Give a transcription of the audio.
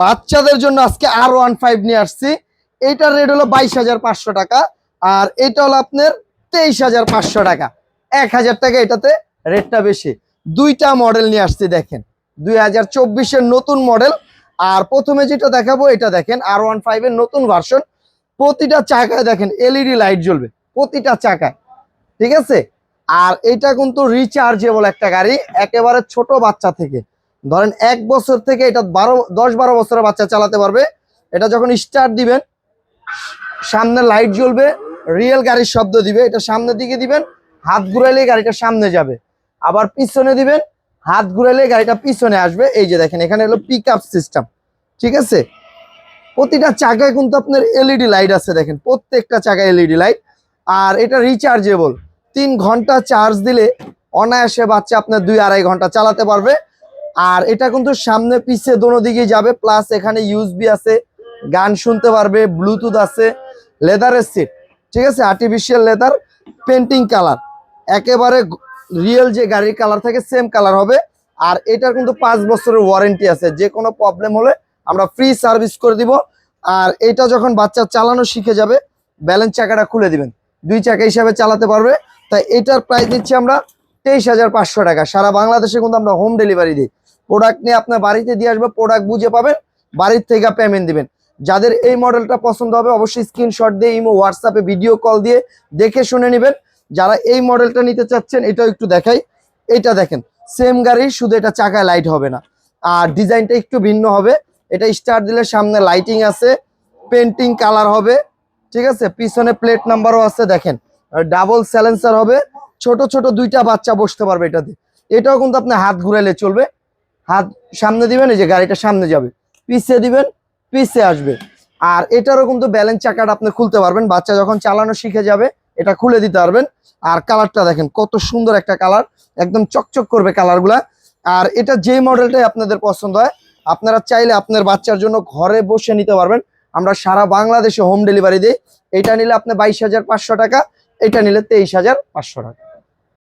বাচ্চাদের জন্য আজকে আর ওয়ান ফাইভ নিয়ে আসছি। এইটার রেট হলো বাইশ হাজার পাঁচশো টাকা আর এটা হলো আপনার তেইশ হাজার পাঁচশো টাকা। এক হাজার টাকা এটাতে রেটটা বেশি। দুইটা মডেল নিয়ে আসছি, দেখেন। দুই হাজার চব্বিশের নতুন মডেল আর প্রথমে যেটা দেখাবো, এটা দেখেন আর ওয়ান ফাইভের নতুন ভার্সন প্রতিটা চাকায় দেখেন এলইডি লাইট জ্বলবে। প্রতিটা চাকায়। ঠিক আছে? আর এটা কিন্তু রিচার্জেবল একটা গাড়ি, একেবারে ছোট বাচ্চা থেকে। ধরেন এক বছর থেকে এটা বারো, দশ বারো বছরের বাচ্চা চালাতে পারবে। এটা যখন স্টার্ট দিবেন, সামনে লাইট জ্বলবে রিয়েল গাড়ির শব্দ দিবে, এটা সামনের দিকে দিবেন, হাত ঘুরাইলে গাড়িটা সামনে যাবে। আবার পিছনে দিবেন, হাত ঘুরাইলে গাড়িটা পিছনে আসবে। এই যে দেখেন, এখানে হলো পিক সিস্টেম ঠিক আছে? প্রতিটা চাকায় কিন্তু আপনার এলইডি লাইট আছে, দেখেন, প্রত্যেকটা চাকায় এলইডি লাইট আর এটা রিচার্জেবল তিন ঘণ্টা চার্জ দিলে অনায়াসে বাচ্চা আপনার দুই আড়াই ঘণ্টা চালাতে পারবে। আর এটা কিন্তু সামনে পিছে দোনো দিকে যাবে প্লাস এখানে ইউএসবি আছে, গান শুনতে পারবে ব্লুটুথ আছে লেদারের সিট ঠিক আছে? আর্টিফিশিয়াল লেদার পেন্টিং কালার একেবারে রিয়েল যে গাড়ির কালার থাকে সেম কালার হবে। আর এটার কিন্তু পাঁচ বছরের ওয়ারেন্টি আছে, যে কোনো প্রবলেম হলে আমরা ফ্রি সার্ভিস করে দিব। আর এটা যখন বাচ্চা চালানো শিখে যাবে ব্যালেন্স চাকাটা খুলে দিবেন। দুই চাকা হিসাবে চালাতে পারবে। তাই এটার প্রাইস দিচ্ছি আমরা তেইশ হাজার পাঁচশো টাকা। সারা বাংলাদেশে কিন্তু আমরা হোম ডেলিভারি দিই। প্রোডাক্ট নিয়ে আপনার বাড়িতে দিয়ে আসবে প্রোডাক্ট বুঝে পাবেন, বাড়ির থেকে পেমেন্ট দিবেন। যাদের এই মডেলটা পছন্দ হবে, অবশ্যই স্ক্রিনশট দিয়ে ইমো হোয়াটসঅ্যাপে ভিডিও কল দিয়ে দেখে শুনে নেবেন। যারা এই মডেলটা নিতে চাচ্ছেন, এটাও একটু দেখাই। এটা দেখেন সেম গাড়ি, শুধু এটা চাকায় লাইট হবে না। আর ডিজাইনটা একটু ভিন্ন হবে। এটা স্টার দিলে সামনে লাইটিং আছে পেন্টিং কালার হবে, ঠিক আছে? পিছনে প্লেট নাম্বারও আছে, দেখেন। ডাবল স্যালেন্সার হবে। ছোট ছোট দুইটা বাচ্চা বসতে পারবে এটাতে। এটাও কিন্তু আপনি হাত ঘুরাইলে চলবে। হাত সামনে দিবেন, এই যে গাড়িটা সামনে যাবে। পিছে দিবেন, পিছে আসবে। আর এটারও কিন্তু ব্যালেন্স চাকাটা আপনি খুলতে পারবেন। বাচ্চা যখন চালানো শিখে যাবে, এটা খুলে দিতে পারবেন। আর কালারটা দেখেন, কত সুন্দর একটা কালার একদম চকচক করবে কালারগুলা আর এটা যে মডেলটাই আপনাদের পছন্দ হয়, আপনারা চাইলে আপনার বাচ্চার জন্য ঘরে বসে নিতে পারবেন। আমরা সারা বাংলাদেশে হোম ডেলিভারি দিই। এটা নিলে আপনি বাইশ হাজার পাঁচশো টাকা, এটা নিলে তেইশ হাজার পাঁচশো টাকা।